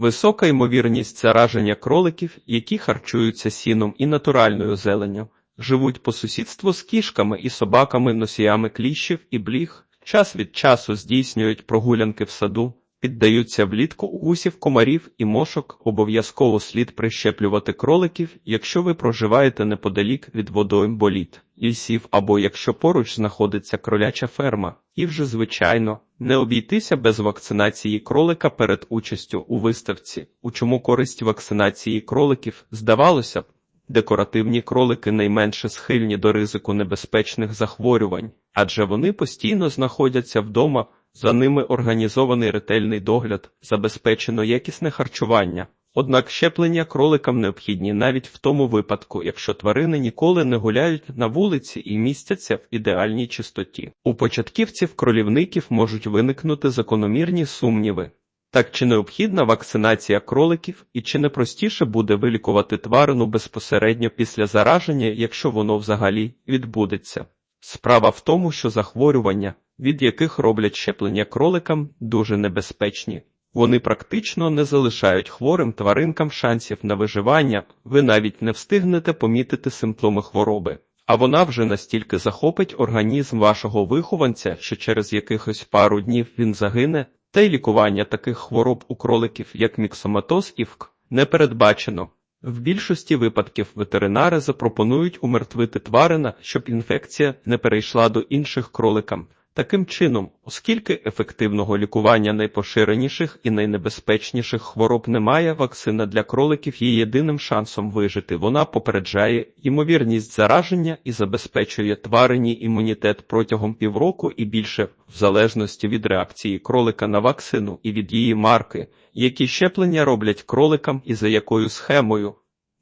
Висока ймовірність зараження кроликів, які харчуються сіном і натуральною зеленню, живуть по сусідству з кішками і собаками, носіями кліщів і бліг, час від часу здійснюють прогулянки в саду, піддаються влітку укусів комарів і мошок, обов'язково слід прищеплювати кроликів, якщо ви проживаєте неподалік від водойм боліт, лісів або якщо поруч знаходиться кроляча ферма. І вже, звичайно, не обійтися без вакцинації кролика перед участю у виставці. У чому користь вакцинації кроликів, здавалося б, декоративні кролики найменше схильні до ризику небезпечних захворювань, адже вони постійно знаходяться вдома, за ними організований ретельний догляд, забезпечено якісне харчування. Однак щеплення кроликам необхідні навіть в тому випадку, якщо тварини ніколи не гуляють на вулиці і містяться в ідеальній чистоті. У початківців кролівників можуть виникнути закономірні сумніви. Так чи необхідна вакцинація кроликів і чи не простіше буде вилікувати тварину безпосередньо після зараження, якщо воно взагалі відбудеться? Справа в тому, що захворювання, від яких роблять щеплення кроликам, дуже небезпечні. Вони практично не залишають хворим тваринкам шансів на виживання, ви навіть не встигнете помітити симптоми хвороби, а вона вже настільки захопить організм вашого вихованця, що через якихось пару днів він загине, та й лікування таких хвороб у кроликів, як міксоматоз і ВК, не передбачено. В більшості випадків ветеринари запропонують умертвити тварина, щоб інфекція не перейшла до інших кроликам. Таким чином, оскільки ефективного лікування найпоширеніших і найнебезпечніших хвороб немає, вакцина для кроликів є єдиним шансом вижити. Вона попереджає ймовірність зараження і забезпечує тварині імунітет протягом півроку і більше, в залежності від реакції кролика на вакцину і від її марки, які щеплення роблять кроликам і за якою схемою.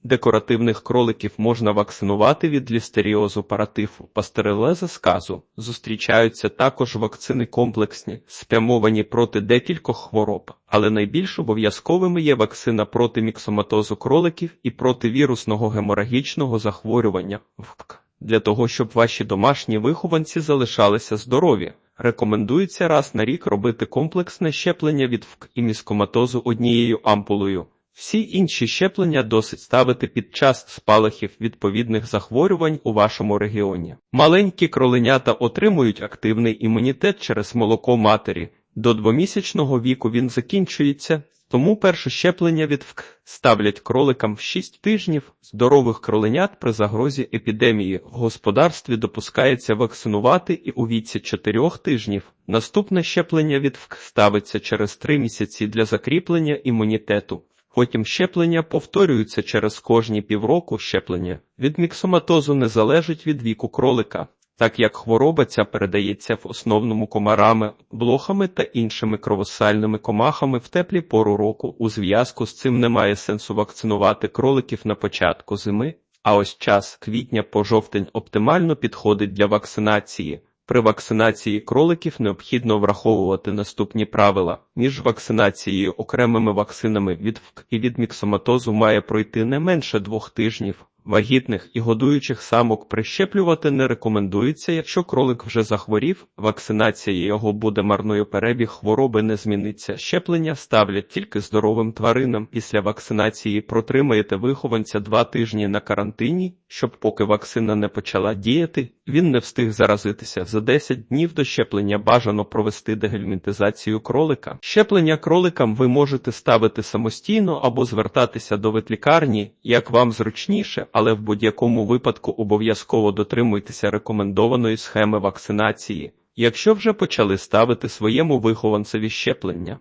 Декоративних кроликів можна вакцинувати від лістеріозу паратифу, пастерелеза сказу. Зустрічаються також вакцини комплексні, спрямовані проти декількох хвороб, але найбільш обов'язковими є вакцина проти міксоматозу кроликів і проти вірусного геморагічного захворювання. Для того, щоб ваші домашні вихованці залишалися здорові, рекомендується раз на рік робити комплексне щеплення від ВК і міскоматозу однією ампулою. Всі інші щеплення досить ставити під час спалахів відповідних захворювань у вашому регіоні. Маленькі кроленята отримують активний імунітет через молоко матері. До двомісячного віку він закінчується, тому перше щеплення від ВК ставлять кроликам в 6 тижнів. Здорових кроленят при загрозі епідемії в господарстві допускається вакцинувати і у віці 4 тижнів. Наступне щеплення від ВК ставиться через 3 місяці для закріплення імунітету. Потім щеплення повторюються через кожні півроку щеплення. Від міксоматозу не залежить від віку кролика, так як хвороба ця передається в основному комарами, блохами та іншими кровосальними комахами в теплі пору року. У зв'язку з цим немає сенсу вакцинувати кроликів на початку зими, а ось час квітня по жовтень оптимально підходить для вакцинації. При вакцинації кроликів необхідно враховувати наступні правила. Між вакцинацією окремими вакцинами від ВК і від міксоматозу має пройти не менше двох тижнів. Вагітних і годуючих самок прищеплювати не рекомендується, якщо кролик вже захворів, вакцинація його буде марною, перебіг хвороби не зміниться. Щеплення ставлять тільки здоровим тваринам. Після вакцинації протримаєте вихованця два тижні на карантині, щоб поки вакцина не почала діяти, він не встиг заразитися. За 10 днів до щеплення бажано провести дегельмінтизацію кролика. Щеплення кроликам ви можете ставити самостійно або звертатися до ветлікарні, як вам зручніше, але в будь-якому випадку обов'язково дотримуйтеся рекомендованої схеми вакцинації, якщо вже почали ставити своєму вихованцеві щеплення.